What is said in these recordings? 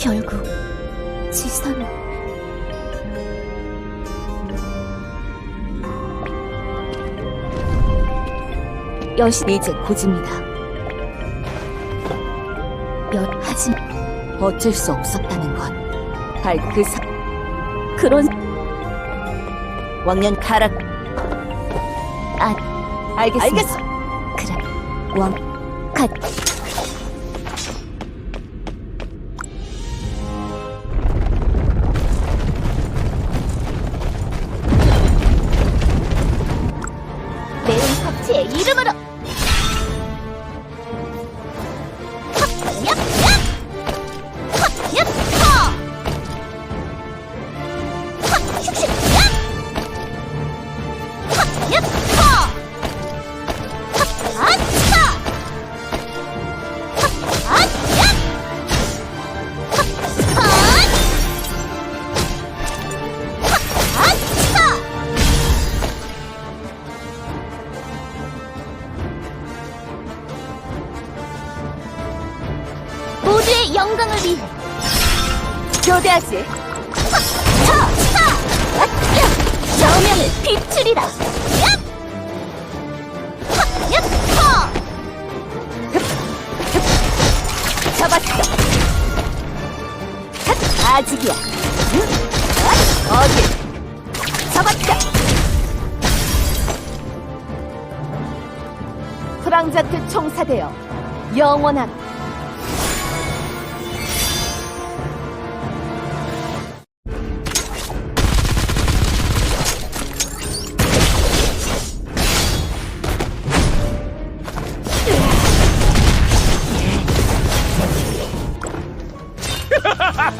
결국 지선을 여신 이제 고집니다. 여 하지 어쩔 수 없었다는 것. 발그 사 그런 왕년 가락 아 알겠습니다. 그래 왕 갓 파티의 이름으로 모두의 영광을 위해 교대하지 차! 차! 야! 여명을 비추리라! 잡았어 핫! 아직이야! 어디 잡았다 프랑자트 총사되어 영원한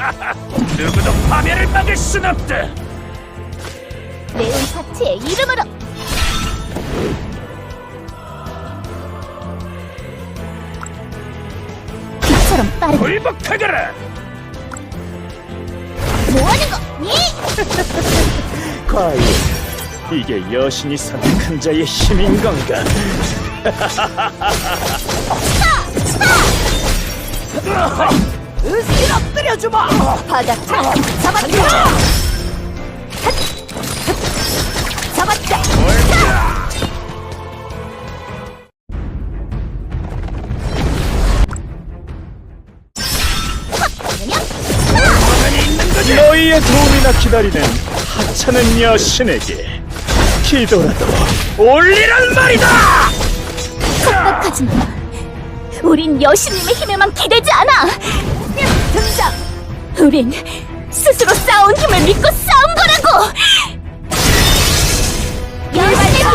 누구도 파멸을 막을 순 없다. 매운 파티의 이름으로 빛처럼 빠르게 굴복하거라. 뭐하는 거니? 과연 이게 여신이 선택한 자의 힘인 건가? 으스킬 엎드려주마! 바닥차 잡았다! 잡았다 너희의 도움이나 기다리는 하찮은 여신에게 기도라도 올리란 말이다! 착각하지 마 우린 여신님의 힘에만 기대지 않아 등장! 우린 스스로 쌓아온 힘을 믿고 싸운 거라고! 여신님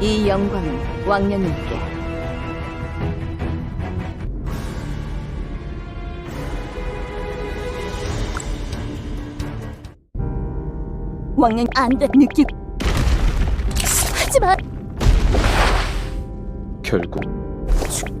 이 영광은 왕년님께. 왕년 안돼. 느끼 하지만 결국 Podcast.